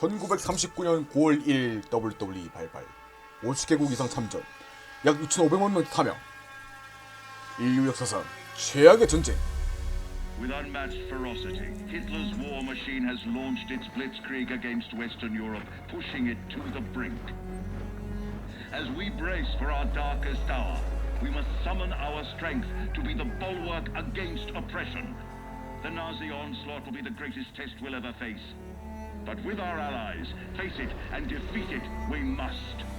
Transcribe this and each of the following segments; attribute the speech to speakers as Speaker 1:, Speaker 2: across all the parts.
Speaker 1: 1939년 9월 1일 WWE 발발 50개국 이상 참전 약 2,500만 명 타명 인류 역사상 최악의 전쟁
Speaker 2: With unmatched ferocity, Hitler's war machine has launched its blitzkrieg against Western Europe, pushing it to the brink. As we brace for our darkest hour, we must summon our strength to be the bulwark against oppression. The Nazi onslaught will be the greatest test we'll ever face. But with our allies, face it and defeat it we must.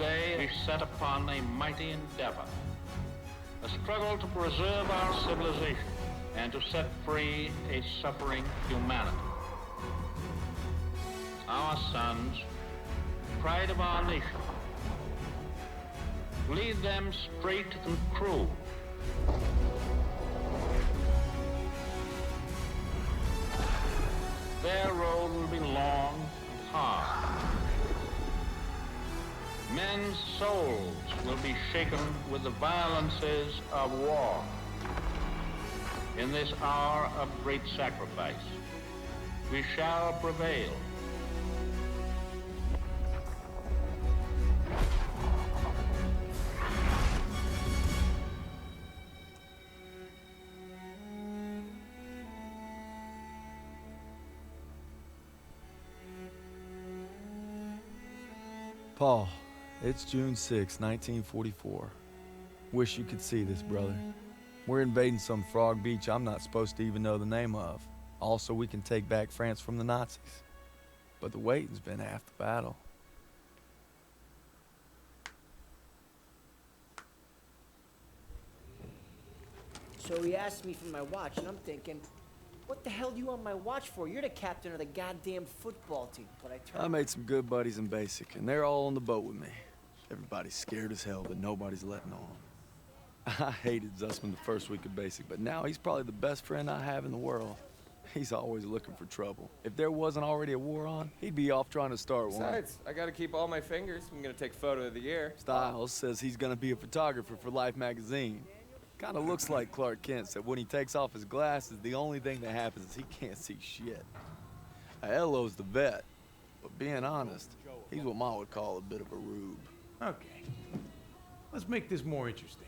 Speaker 3: Day we set upon a mighty endeavor, a struggle to preserve our civilization and to set free a suffering humanity. Our sons, pride of our nation, lead them straight and true. Men's souls will be shaken with the violences of war. In this hour of great sacrifice, we shall prevail.
Speaker 4: It's June 6, 1944. Wish you could see this, brother. We're invading some frog beach I'm not supposed to even know the name of. Also, we can take back France from the Nazis. But the waiting's been half the battle.
Speaker 5: So he asked me for my watch, and I'm thinking, what the hell do you want my watch for? You're the captain of the goddamn football team. But I turned.
Speaker 4: I made some good buddies in basic, and they're all on the boat with me. Everybody's scared as hell, but nobody's letting on. I hated Zussman the first week of basic, but now he's probably the best friend I have in the world. He's always looking for trouble. If there wasn't already a war on, he'd be off trying to start one.
Speaker 6: Besides, I gotta keep all my fingers. I'm gonna take photo of the year.
Speaker 4: Styles says he's gonna be a photographer for Life magazine. Kinda looks like Clark Kent said when he takes off his glasses, the only thing that happens is he can't see shit. Aiello's the vet, but being honest, he's what Ma would call a bit of a rube.
Speaker 7: Okay. Let's make this more interesting.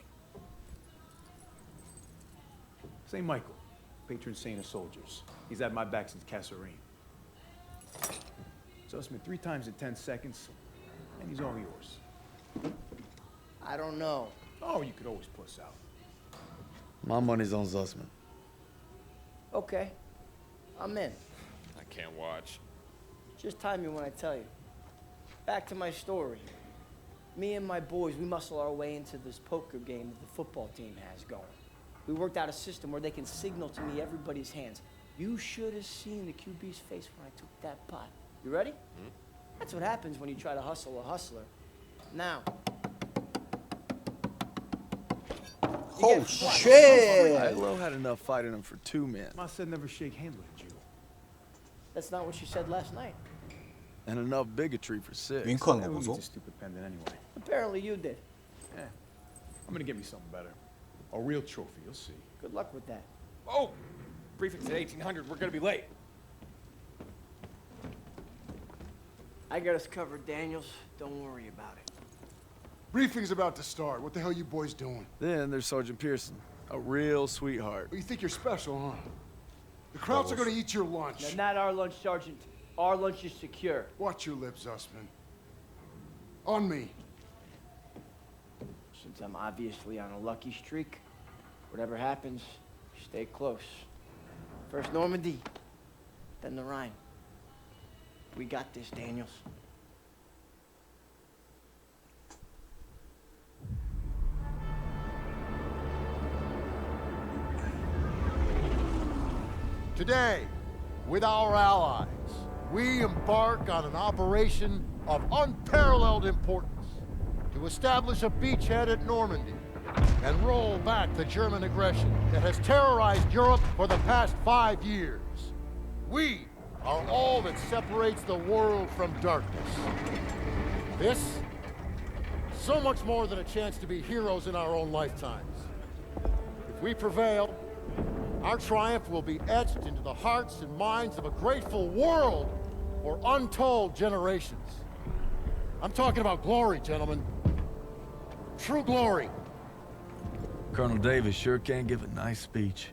Speaker 7: St. Michael, patron saint of soldiers. He's had my back since Kasserine. Sussman three times in 10 seconds, and he's all yours.
Speaker 5: I don't know.
Speaker 7: Oh, you could always puss out.
Speaker 4: My money's on Zussman.
Speaker 5: Okay, I'm in.
Speaker 6: I can't watch.
Speaker 5: Just time me when I tell you. Back to my story. Me and my boys, we muscle our way into this poker game that the football team has going. We worked out a system where they can signal to me everybody's hands. You should have seen the QB's face when I took that pot. You ready? Hmm? That's what happens when you try to hustle a hustler. Now. you
Speaker 1: Oh
Speaker 5: get flushed.
Speaker 1: shit
Speaker 4: Aiello had enough fight in him for two men,
Speaker 7: Ma said never shake hands with a Jew.
Speaker 5: That's not what you said last night
Speaker 4: and enough bigotry for six.
Speaker 1: Bin
Speaker 7: Who needs a stupid pendant anyway?
Speaker 5: Apparently you did.
Speaker 7: Yeah. I'm gonna give me something better. A real trophy, you'll see.
Speaker 5: Good luck with that.
Speaker 6: Oh! Briefing's at 1800. We're gonna be late.
Speaker 5: I got us covered, Daniels. Don't worry about it.
Speaker 8: Briefing's about to start. What the hell you boys doing?
Speaker 4: Then there's Sergeant Pearson, a real sweetheart.
Speaker 8: You think you're special, huh? The crowds are gonna eat your lunch.
Speaker 5: Now, not our lunch, Sergeant. Our lunch is secure.
Speaker 8: Watch your lips, Zussman. On me.
Speaker 5: Since I'm obviously on a lucky streak, whatever happens, stay close. First Normandy, then the Rhine. We got this, Daniels.
Speaker 8: Today, with our allies, we embark on an operation of unparalleled importance to establish a beachhead at Normandy and roll back the German aggression that has terrorized Europe for the past five years. We are all that separates the world from darkness. This, so much more than a chance to be heroes in our own lifetimes. If we prevail, our triumph will be etched into the hearts and minds of a grateful world for untold generations. I'm talking about glory, gentlemen. True glory.
Speaker 4: Colonel Davis sure can give a nice speech.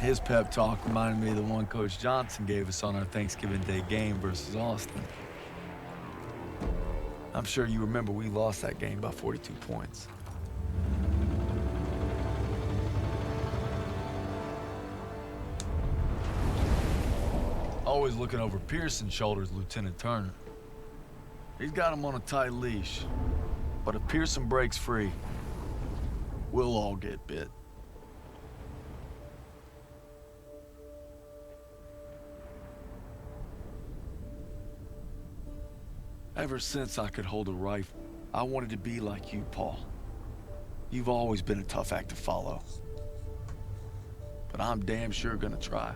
Speaker 4: His pep talk reminded me of the one Coach Johnson gave us on our Thanksgiving Day game versus Austin. I'm sure you remember we lost that game by 42 points. Always looking over Pearson's shoulders, Lieutenant Turner. He's got him on a tight leash. But if Pearson breaks free, we'll all get bit. Ever since I could hold a rifle, I wanted to be like you, Paul. You've always been a tough act to follow. But I'm damn sure gonna try.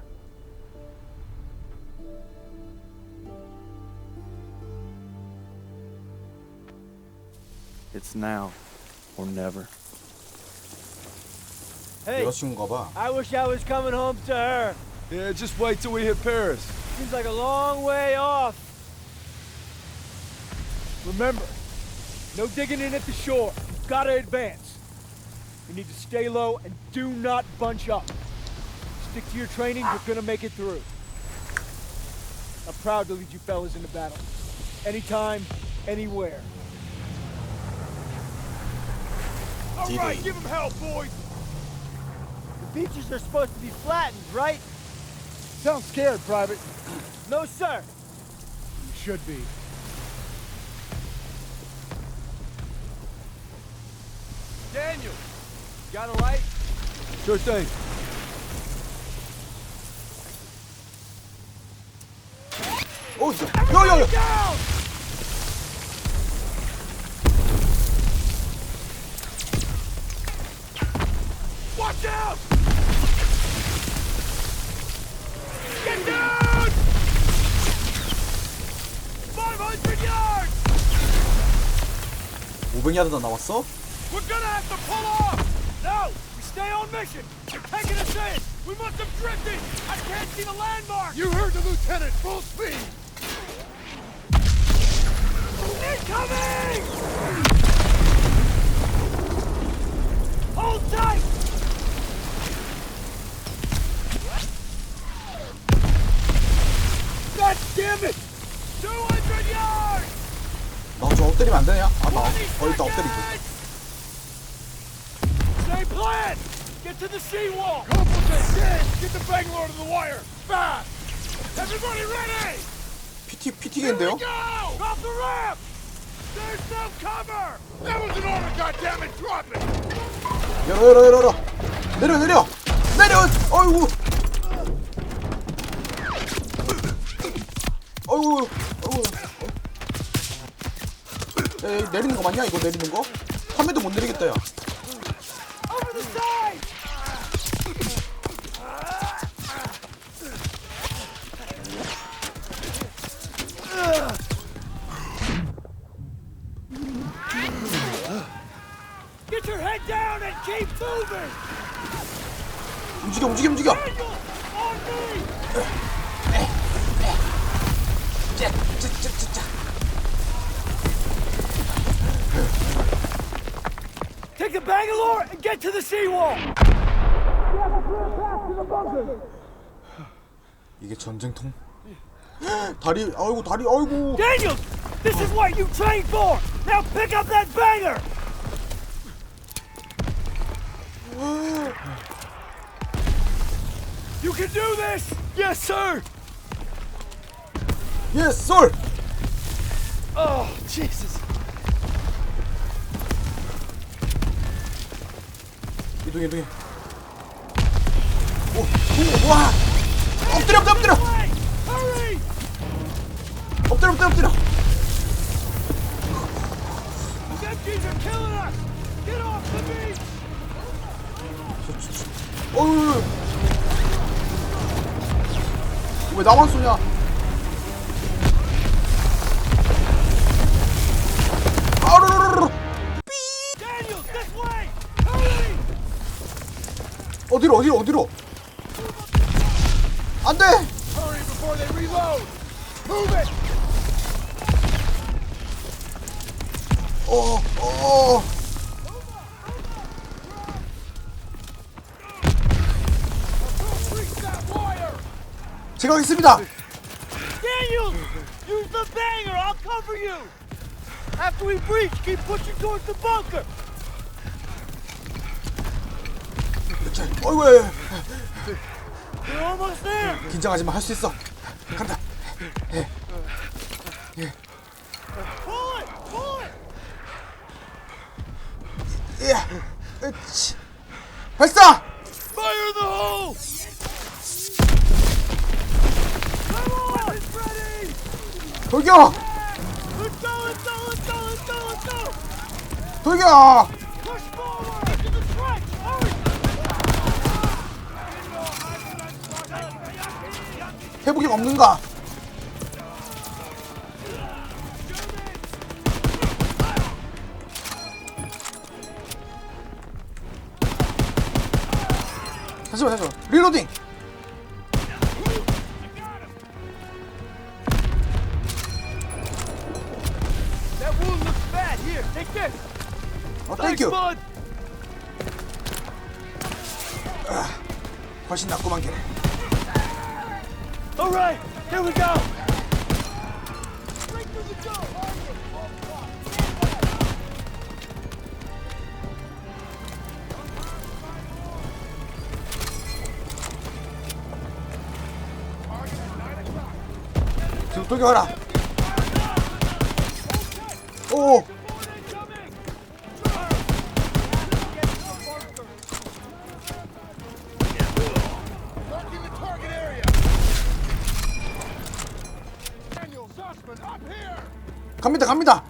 Speaker 4: It's now or never.
Speaker 5: Hey,
Speaker 1: 여자친구인가 봐.
Speaker 5: I wish I was coming home to her.
Speaker 4: Yeah, just wait till we hit Paris.
Speaker 5: Seems like a long way off.
Speaker 9: Remember, no digging in at the shore. Gotta advance. You need to stay low and do not bunch up. Stick to your training, you're gonna make it through. I'm proud to lead you fellas into battle. Anytime, anywhere. All right, give him hell, boys!
Speaker 5: The beaches are supposed to be flattened, right?
Speaker 8: Sounds scared, Private.
Speaker 5: no, sir.
Speaker 8: You should be.
Speaker 6: Daniel, got a light?
Speaker 4: Sure thing.
Speaker 1: Oh, yo, yo! Down! 야.
Speaker 9: Watch out! Get down! 500 yards!
Speaker 1: 500야드나 나왔어?
Speaker 9: We're gonna have to pull off! No! We stay on mission! You're taking us in! We must have drifted! I can't see the landmark!
Speaker 8: You heard the lieutenant. Full speed.
Speaker 9: Incoming! Hold tight!
Speaker 1: 저 엎드리면 안 되냐? 아,
Speaker 9: 나20
Speaker 1: 어, 일단 엎드리고.
Speaker 9: seconds! Same plan! Get to the seawall! Get the Bangalore to the wire! Fast! Everybody ready!
Speaker 1: PT, PT겠는데요?
Speaker 9: Go! Drop the ramp! There's no cover! That was an order, goddammit! Drop it!
Speaker 1: 열어, 열어, 열어, 열어. 내려, 내려. 내려. 어이구. 어이구. 어이구. 에이, 내리는 거 맞냐? 이거 내리는 거? 카메도 못 내리겠다, 야.
Speaker 9: Take the Bangalore and get to the seawall!
Speaker 1: 이게 전쟁통? 다리, 아이고, 다리, 아이고.
Speaker 9: Daniel, this is what you trained for! Now pick up that banger! You can do this! Yes, sir!
Speaker 1: 예스, 쏠.
Speaker 9: Oh, Jesus.
Speaker 1: 이동해, 이동해. 오, 오, 와. 엎드려, 엎드려, 엎드려.
Speaker 9: Beach!
Speaker 1: 어휴 왜 나만 쏘냐 아르르르르 어디로 어디로 어디로 안돼! 어어
Speaker 9: wire!
Speaker 1: 제가 하겠습니다
Speaker 9: Daniels! Use the banger! I'll cover you! After we breach, keep pushing towards the bunker!
Speaker 1: 자, 어이구
Speaker 9: We're almost there!
Speaker 1: 긴장하지 마 할 수 있어 간다
Speaker 9: it!
Speaker 1: 예 으치 발사
Speaker 9: Fire the hole!
Speaker 1: 돌격
Speaker 9: go, let's go, let's go, let's go, let's go!
Speaker 1: 돌격
Speaker 9: Push forward! To the trench! Hurry!
Speaker 1: 회복이 없는가 잠시만 잠시만 리로딩. 어 땡큐. 훨씬 낫구만 걔
Speaker 9: All right, here we go.
Speaker 8: Chúng tôi gọi là
Speaker 1: 갑니다 갑니다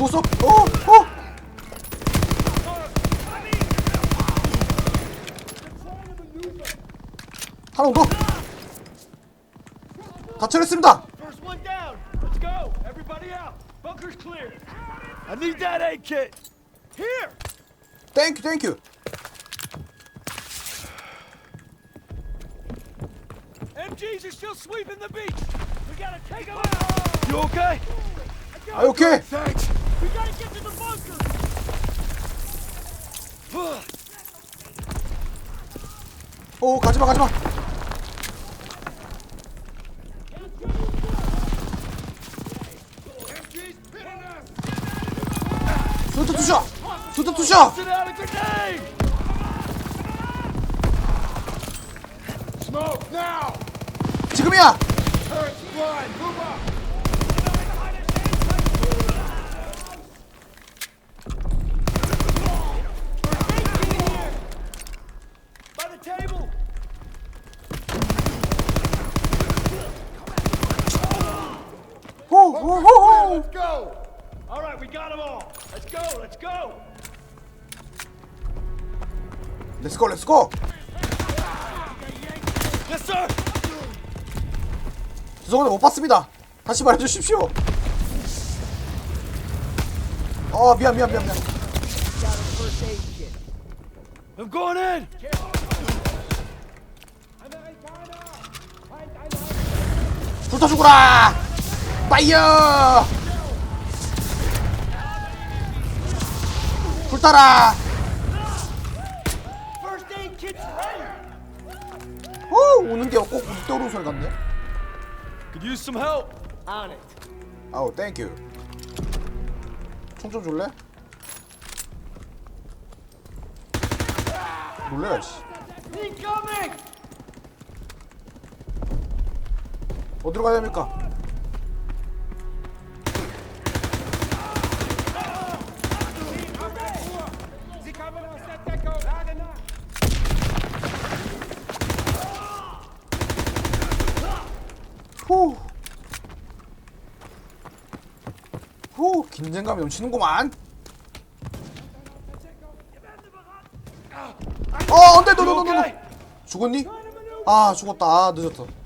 Speaker 1: 어, 안 죽었어? 어, 어! 하나 더! 다 처리했습니다!
Speaker 9: First one down. Let's go. Everybody out. Bunker's clear. I need that aid kit. Here.
Speaker 1: 땡큐, 땡큐!
Speaker 9: MGs are still sweeping the beach. We gotta take them out. You okay?
Speaker 1: 아, 오케이!
Speaker 9: Thanks.
Speaker 1: 오, 가지마, 가지마!
Speaker 9: a grenade.
Speaker 8: Smoke now.
Speaker 1: 지금이야!
Speaker 8: Turret's blind. Move up.
Speaker 1: 호, 호, 호, 호!
Speaker 8: Let's go.
Speaker 9: All right, we got them all. Let's go. Let's go.
Speaker 1: 렛츠고, 렛츠고!
Speaker 9: Yes, sir.
Speaker 1: 죄송한데 못 봤습니다. 다시 말해주십시오. 어, 미안, 미안, 미안, 미안.
Speaker 9: I'm going in.
Speaker 1: 불타 죽어라! 파이어! 불타라! 어 오는 게꼭 떠오르는 소리 같네.
Speaker 9: Could use some help.
Speaker 5: On it.
Speaker 1: 아우 땡큐. 총좀 줄래? 씨.
Speaker 5: Incoming!
Speaker 1: 어디로 가야 됩니까? 후. 후, 긴장감 넘치는구만. 어, 안 돼, 너, 너, 너, 너. 죽었니? 아, 죽었다. 아, 늦었어.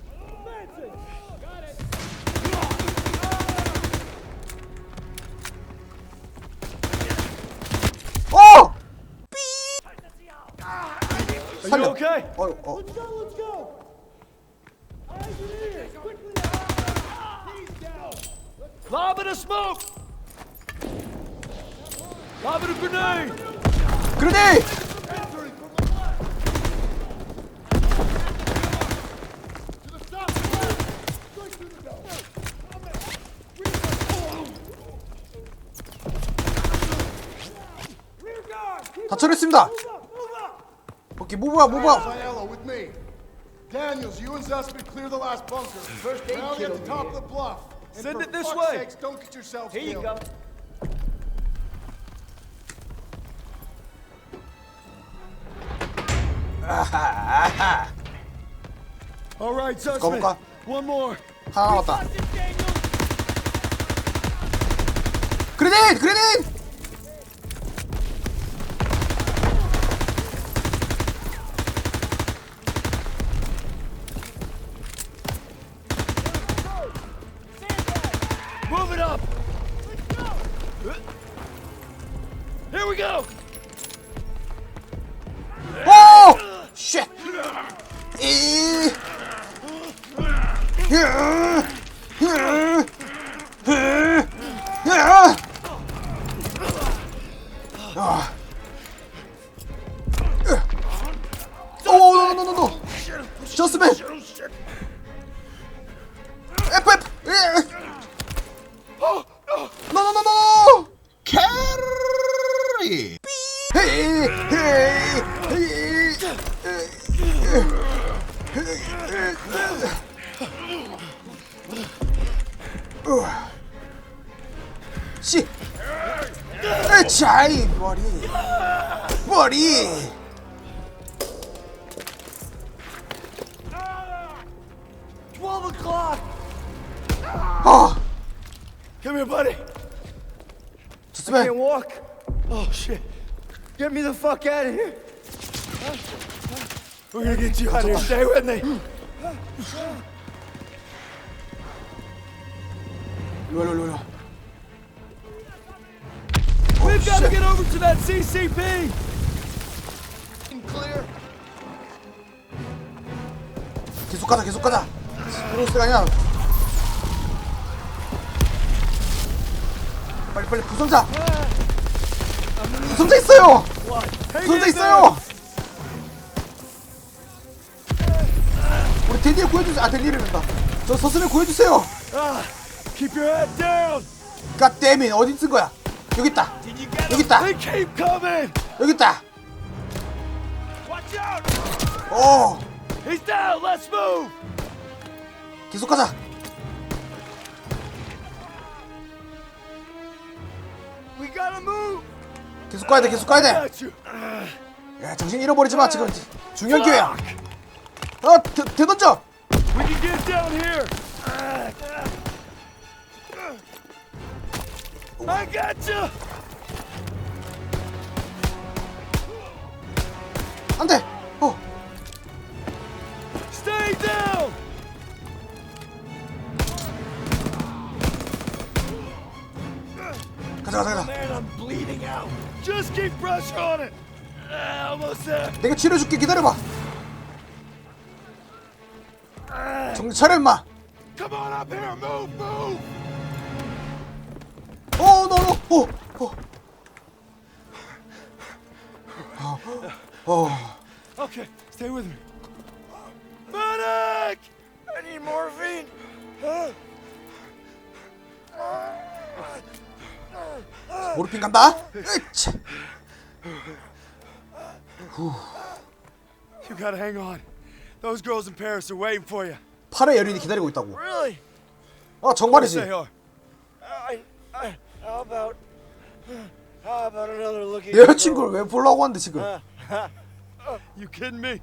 Speaker 1: 다 처리했습니다. 오케이, 무브야, 무브야.
Speaker 10: Aiello, with me. Daniels, you and Zussman clear the last bunker. First
Speaker 5: aid
Speaker 10: Rally
Speaker 5: kit
Speaker 10: at the
Speaker 5: over
Speaker 10: top
Speaker 5: here.
Speaker 10: of the bluff. And
Speaker 9: Send
Speaker 10: for
Speaker 9: it this
Speaker 10: fuck's
Speaker 9: way.
Speaker 10: Sakes, don't get yourselves
Speaker 5: Here you
Speaker 10: killed.
Speaker 5: go.
Speaker 9: All right,
Speaker 1: Sussman. 가볼까?
Speaker 9: One more.
Speaker 1: 하나 남았다. 그레네이드! 그레네
Speaker 9: Here we go!
Speaker 1: Whoa! Shit! Eh. Here! 씨! 에차이 머리! 머리!
Speaker 9: Twelve o'clock.
Speaker 1: 아!
Speaker 9: Come here, buddy.
Speaker 1: 저스맨!
Speaker 5: Can't walk.
Speaker 9: Oh shit.
Speaker 5: Get me the fuck out of here.
Speaker 9: We're gonna get you out of here. Stay with me.
Speaker 1: 일로 일로 일로
Speaker 9: We've got to get over to that CCP.
Speaker 10: Clear.
Speaker 1: 계속 가자 계속 가자. 프로스가 아니야. 빨리 빨리 부상자. 부상자 있어요. 부상자 있어요. 우리 데니를 구해주세요. 아 데니를 된다. 저 서슴을 구해주세요
Speaker 9: Keep your head down.
Speaker 1: 갓데민 어디 있은 거야 여기 있다 여기 있다
Speaker 9: They keep coming.
Speaker 1: 여기 있다
Speaker 9: Watch out.
Speaker 1: 오
Speaker 9: He's down. Let's move.
Speaker 1: 계속 가자
Speaker 9: We gotta move.
Speaker 1: 계속 가야 돼 계속 가야 돼
Speaker 9: Got you.
Speaker 1: 야, 정신 잃어버리지 마 지금 중요한 기회야 어 대, 대던져
Speaker 9: We can get down here. I got you.
Speaker 1: 안돼 어
Speaker 9: Stay down.
Speaker 1: 가자 가자 가자
Speaker 9: Man, I'm bleeding out. Just keep pressure on it. Ah, almost there.
Speaker 1: 내가 치료해줄게 기다려봐 정신 차려 임마
Speaker 9: Come on up here. Move, move.
Speaker 1: 어 어. 어. 어.
Speaker 9: Okay, stay with me.
Speaker 4: Medic! I need morphine.
Speaker 1: 모르핀 간다. 으차.
Speaker 4: You gotta hang on. Those girls in Paris are waiting for you.
Speaker 1: 팔의 여린이 기다리고 있다고.
Speaker 4: Really?
Speaker 1: 아 정말이지.
Speaker 4: I, I, how about, how about another look at
Speaker 1: 내 여자친구를 왜 보려고 하는데 지금?
Speaker 4: You kidding me?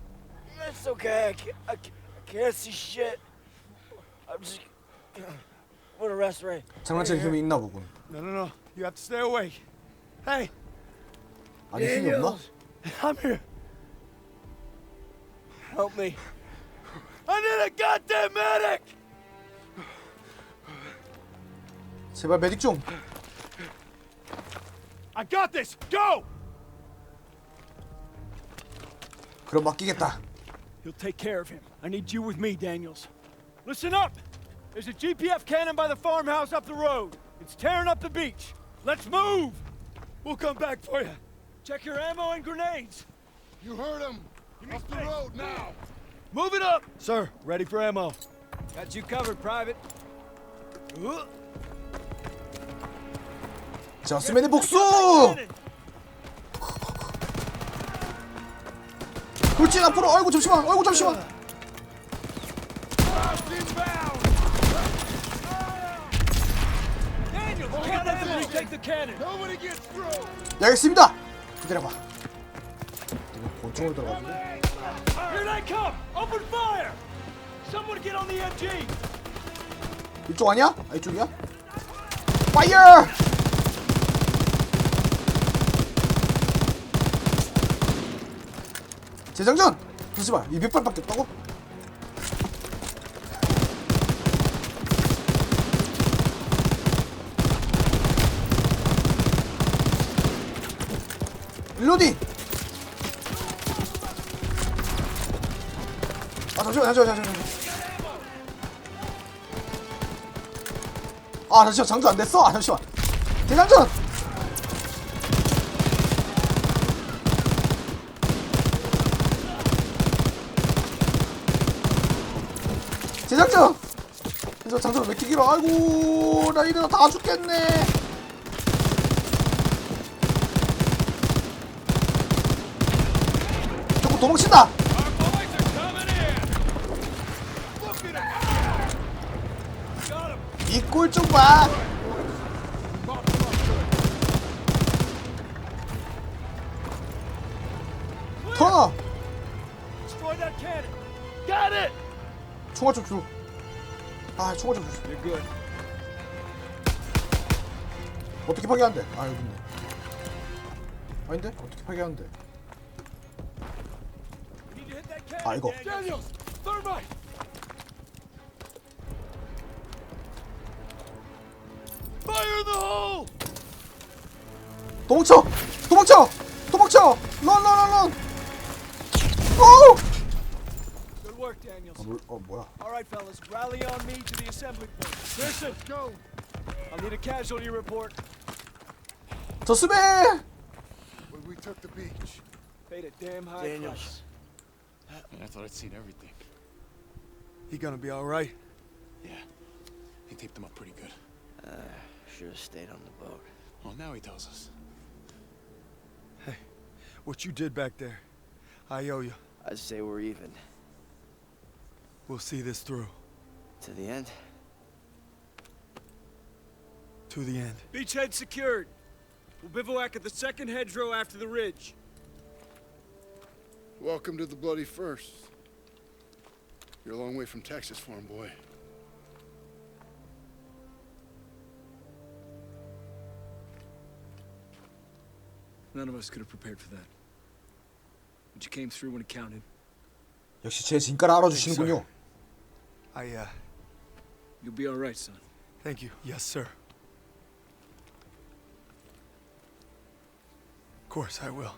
Speaker 4: It's okay. I can't, I can't, I can't see shit. I'm just. What a rest ray.
Speaker 1: 장난칠 힘이 있나 보군.
Speaker 4: No, no, no. You have to stay awake. Hey,
Speaker 1: 아니 힘이 없나?
Speaker 4: I'm here. Help me. I need a goddamn medic!
Speaker 1: 제발 메딕 좀.
Speaker 9: I got this. Go.
Speaker 1: 그럼 맡기겠다.
Speaker 9: He'll take care of him. I need you with me, Daniels. Listen up! There's a GPF cannon by the farmhouse up the road. It's tearing up the beach. Let's move!
Speaker 4: We'll come back for you.
Speaker 9: Check your ammo and grenades.
Speaker 8: You heard him. Up the road now.
Speaker 9: Move it up! Sir, ready for ammo. Got you covered, Private.
Speaker 1: 자 스맨의 복수. 돌진 앞으로. 아이고 잠시만. 아이고 잠시만. 네, 알겠습니다. 기다려봐. 이거 권총으로 들어가지고. 이쪽 아니야? 아 이쪽이야? 파이어! 재장전! 잠시만 이 100발밖에 없다고? 릴로딩! 아 잠시만 잠시만 잠시만. 아 잠시만 장전 안 됐어? 아 잠시만 대장전! 제작전! 그래서 장전 왜 길어? 아이고 나 이러다 다 죽겠네 조금 도망친다! 이 꼴 좀 봐! 총알 좀 줘. 아, 총알 좀 줘.
Speaker 9: You're good.
Speaker 1: 어떻게 파괴한대? 아, 여기 있네. 아닌데? 어떻게 파괴하는데?
Speaker 9: We need to hit that cannon.
Speaker 1: 아, 이거.
Speaker 9: Daniels! Thermite!
Speaker 4: Fire in the hole!
Speaker 1: 도망쳐! 도망쳐! 도망쳐! 런, 런, 런, 런! 오!
Speaker 9: Good work, Daniels.
Speaker 1: 어, 뭘, 어, 뭐야?
Speaker 9: All right, fellas, rally on me to the assembly point. Pearson, go. I'll need a casualty report.
Speaker 1: 저 스베!
Speaker 8: When we took the beach.
Speaker 9: Paid a damn high
Speaker 4: Daniels.
Speaker 9: price.
Speaker 11: I thought I'd seen everything.
Speaker 4: He gonna be all right?
Speaker 11: Yeah. He taped them up pretty good.
Speaker 4: Should have stayed on the boat.
Speaker 11: Well, now he tells us.
Speaker 4: What you did back there, I owe you.
Speaker 5: I'd say we're even.
Speaker 4: We'll see this through.
Speaker 5: To the end?
Speaker 4: To the end.
Speaker 9: Beachhead secured. We'll bivouac at the second hedgerow after the ridge.
Speaker 10: Welcome to the Bloody First. You're a long way from Texas, farm boy.
Speaker 6: None of us could have prepared for that. But you came through when it counted.
Speaker 1: 역시 제 진가를 알아주시는군요.
Speaker 4: I, uh,
Speaker 6: You'll be all right, son.
Speaker 4: thank you. Yes, sir. Of course, I will.